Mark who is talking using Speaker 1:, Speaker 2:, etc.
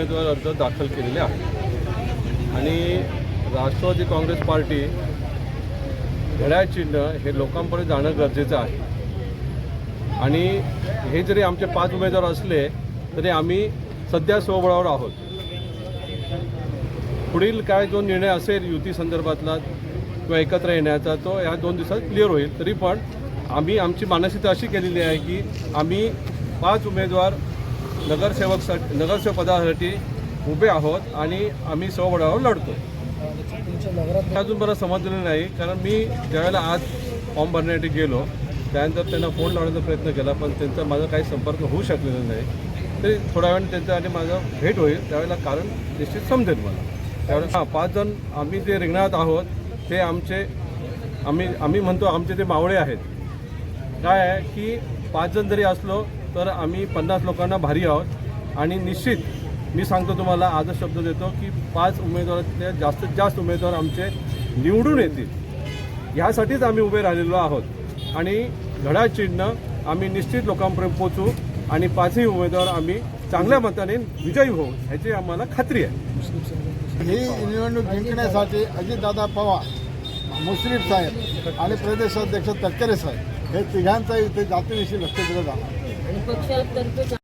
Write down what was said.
Speaker 1: उमेदवार अर्ज दाखल केलेले आहेत आणि राष्ट्रवादी काँग्रेस पार्टी घड्याळ चिन्ह हे लोकांपर्यंत जाणं गरजेचं आहे. आणि हे जरी आमचे पाच उमेदवार असले तरी आम्ही सध्या स्वबळावर आहोत. पुढील काय जो निर्णय असेल युती संदर्भातला किंवा एकत्र येण्याचा तो या दोन दिवसात क्लिअर होईल. तरी पण आम्ही आमची मानसिकता अशी केलेली आहे की आम्ही पाच उमेदवार नगरसेवकसाठी नगरसेवक पदासाठी उभे आहोत आणि आम्ही स्वबळावर लढतो अजून बरं समजलेलं नाही कारण मी ज्यावेळेला आज फॉर्म भरण्यासाठी गेलो त्यानंतर त्यांना फोन लावण्याचा प्रयत्न केला पण त्यांचा माझा काही संपर्क होऊ शकलेला नाही. तरी थोड्या वेळाने त्यांचा आणि माझं भेट होईल त्यावेळेला कारण निश्चित समजेल मला. त्यावेळेला हां पाच जण आम्ही जे रिंगणात आहोत ते आमचे आम्ही आम्ही म्हणतो आमचे ते मावळे आहेत. काय आहे की पाच जण जरी असलो तर आम्ही पन्नास लोकांना भारी आहोत. आणि निश्चित मी सांगतो तुम्हाला आजच शब्द देतो की पाच उमेदवारातले जास्तीत जास्त उमेदवार आमचे निवडून येतील. ह्यासाठीच आम्ही उभे राहिलेलो आहोत. आणि घड्याळ चिन्ह आम्ही निश्चित लोकांपर्यंत पोचू आणि पाचही उमेदवार आम्ही चांगल्या मताने विजयी होऊ ह्याची आम्हाला खात्री आहे.
Speaker 2: ही निवडणूक जिंकण्यासाठी अजितदादा पवार मुश्रीफ साहेब आणि प्रदेशाध्यक्ष तटकरे साहेब हे तिघांचा इथे जातीविषयी लक्ष दिलं जाणार.
Speaker 3: आणि पक्षातर्फे